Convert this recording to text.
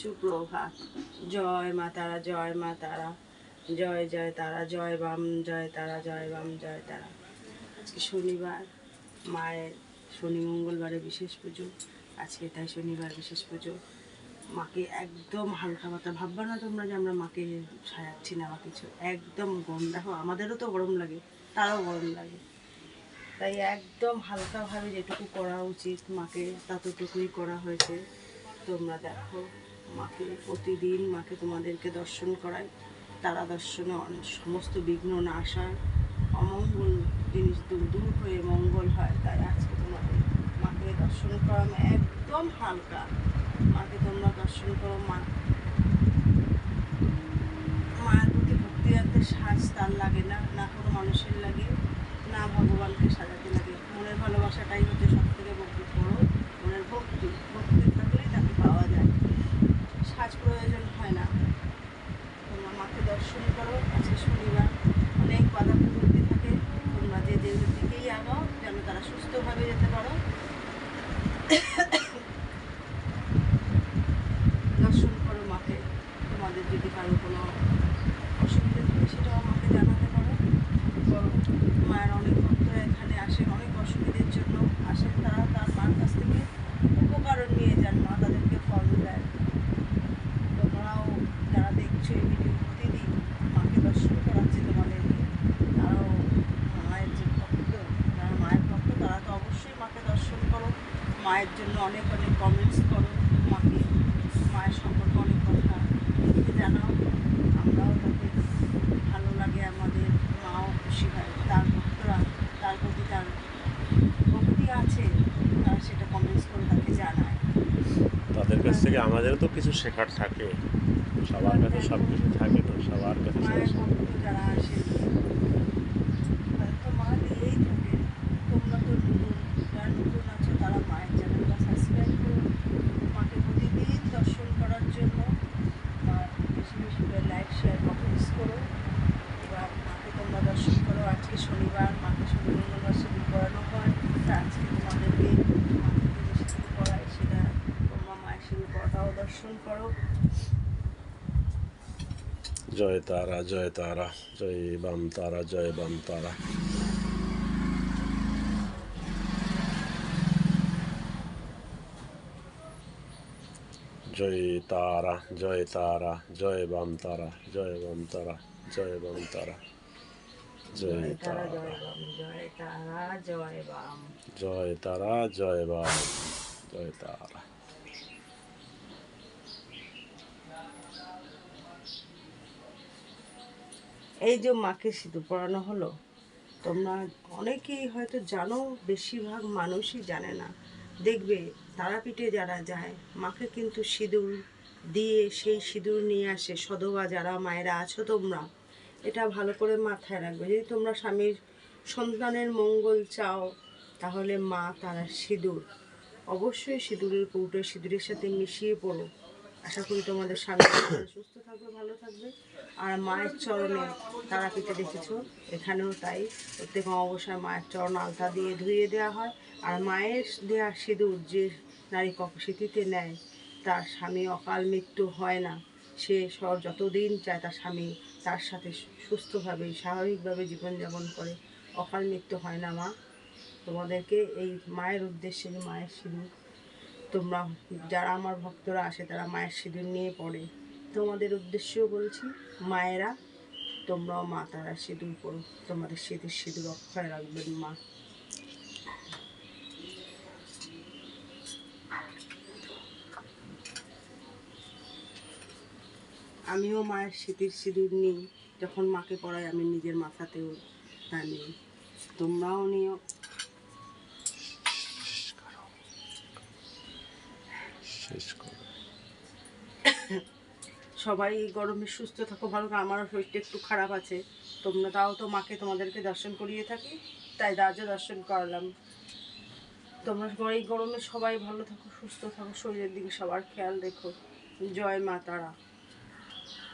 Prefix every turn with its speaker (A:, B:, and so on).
A: সুপ্রভাত জয় মা তারা, জয় মা তারা। জয় জয় তারা, জয় বাম, জয় তারা, জয় বাম, জয় তারা। আজকে শনিবার, মায়ের শনি মঙ্গলবারে বিশেষ পুজো। আজকে তাই শনিবার বিশেষ পুজো। মাকে একদম হালকা পাতা ভাববা না তোমরা যে আমরা মাকে সাজাচ্ছি না বা কিছু। একদম গরম, দেখো আমাদেরও তো গরম লাগে, তারাও গরম লাগে। তাই একদম হালকাভাবে যেটুকু করা উচিত মাকে, ততটুকুই করা হয়েছে। তোমরা দেখো। মাকে প্রতিদিন মাকে তোমাদেরকে দর্শন করায়। তারা দর্শনে অনেক সমস্ত বিঘ্ন, নাশ হয় অমঙ্গল জিনিস দূর দূর হয়ে মঙ্গল হয়। তাই আজকে তোমাদের মাকে দর্শন করানো একদম হালকা। মাকে তোমরা দর্শন করো, মা, মায়ের প্রতি ভক্তি রাখতে সাজ তার লাগে না না কোনো মানুষের লাগে, না ভগবানকে সাজাতে লাগে। মনের ভালোবাসাটাই হচ্ছে সব থেকে ভক্তি করো মনের ভক্তি ভক্তি থাকলেই তাকে পাওয়া যায় সাজ প্রয়োজন হয় না তোমরা করো আজকে শনিবার অনেক বাধা বিপত্তি থাকে। তোমরা যে দিকেই আগাও যেন তারা সুস্থভাবে যেতে পারো দর্শন করো মাকে তোমাদের যদি কারও কোনো অসুবিধা থাকে সেটাও আমাকে জানাতে পারো করো মায়ের অনেক ভক্তরা এখানে আসেন অনেক অসুবিধের জন্য আসেন তারা তার মার কাছ থেকে উপকরণ নিয়ে যান মা তাদেরকে ফল দেয় তোমরাও যারা দেখছ এই ভিডিও প্রতিদিন মাকে দর্শন করাচ্ছে তোমাদেরকে তারাও মায়ের যে ভক্ত যারা মায়ের ভক্ত তারা তো অবশ্যই মাকে দর্শন করো মায়ের জন্য অনেক অনেক কমেন্টস করো মাকে মায়ের সম্পর্কে অনেক কথা লিখে জানাও আমরাও তাকে ভালো লাগে আমাদের মাও খুশি হয় তার ভক্তরা তার প্রতি তার ভক্তি আছে তারা সেটা কমেন্টস করে তাকে জানায়।
B: তাদের কাছ থেকে আমাদেরও তো কিছু শেখার থাকে সবার কাছে সব কিছু থাকে না সবার কাছে
A: যারা আসে তাদের তো মা দিয়েই থাকে তোমরা তো নতুন যারা নতুন আছো তারা মায়ের চ্যানেলটা সাবস্ক্রাইব করো মাকে প্রতিদিন দর্শন করার জন্য মা বেশি বেশি করে লাইক শেয়ার কমেন্টস করো। এবার মাকে তোমরা দর্শন করো। আজকে শনিবার, মাকে শনিবার মঙ্গলবার করানো হয়। আজকে তোমাদেরকে মাকে সেটা তোমরা মায়ের সিঁদুর পড়াটাও দর্শন করো।
B: জয় তারা জয় তারা, জয় বাম তারা, জয় বাম তারা। জয় তারা জয় তারা জয় বাম তারা জয় বাম তারা জয় বাম তারা জয়
A: তারা। জয় বাম জয় তারা জয় বাম।
B: জয় তারা জয় বাম জয় তারা।
A: এই যে মাকে সিঁদুর পরানো হলো তোমরা অনেকেই হয়তো জানো বেশিরভাগ মানুষই জানে না। দেখবে তারাপীঠে যারা যায়, মাকে কিন্তু সিঁদুর দিয়ে সেই সিঁদুর নিয়ে আসে, সধবা যারা, মায়েরা আছো তোমরা। এটা ভালো করে মাথায় রাখবে। যদি তোমরা স্বামীর সন্তানের মঙ্গল চাও, তাহলে মা তারা সিঁদুর, অবশ্যই সিঁদুরের কৌটো সিঁদুরের সাথে মিশিয়ে পড়ো। আশা করি তোমাদের স্বামী সুস্থ থাকবে, ভালো থাকবে। আর মায়ের চরণে তারাপীঠে দেখেছ, এখানেও তাই। প্রত্যেক অবশ্যই মায়ের চরণ আলতা দিয়ে ধুয়ে দেওয়া হয়। আর মায়ের দেওয়া সিঁদুর যে নারী কপশিতিতে নেয়, তার স্বামী অকাল মৃত্যু হয় না। সে সব যতদিন চায় তার স্বামী তার সাথে সুস্থভাবে, স্বাভাবিকভাবে জীবনযাপন করে। অকাল মৃত্যু হয় না মা। তোমাদেরকে এই মায়ের উদ্দেশ্যে মায়ের সিঁদুর তোমরা যারা আমার ভক্তরা আসে, তারা মায়ের সিঁদুর নিয়ে পড়ে। তোমাদের উদ্দেশ্যেও বলছি, মায়েরা, তোমরাও মা তারা সিঁদুর পড়ো। তোমাদের স্মৃতির সিঁদুর অক্ষয় রাখবেন মা। আমিও মায়ের স্মৃতির সিঁদুর নিই। যখন মাকে পড়াই, আমি নিজের মাথাতেও তা নিই। তোমরাও নিও।
B: শেষ করো।
A: সবাই গরমে সুস্থ থাকো, ভালো আমার আমারও শরীরটা একটু খারাপ আছে। তোমরা তাও তো মাকে তোমাদেরকে দর্শন করিয়ে থাকি, তাই দাজও দর্শন করালাম। তোমরা এই গরমে সবাই ভালো থাকো, সুস্থ থাকো। শরীরের দিকে সবার খেয়াল রেখো। জয় মা তারা।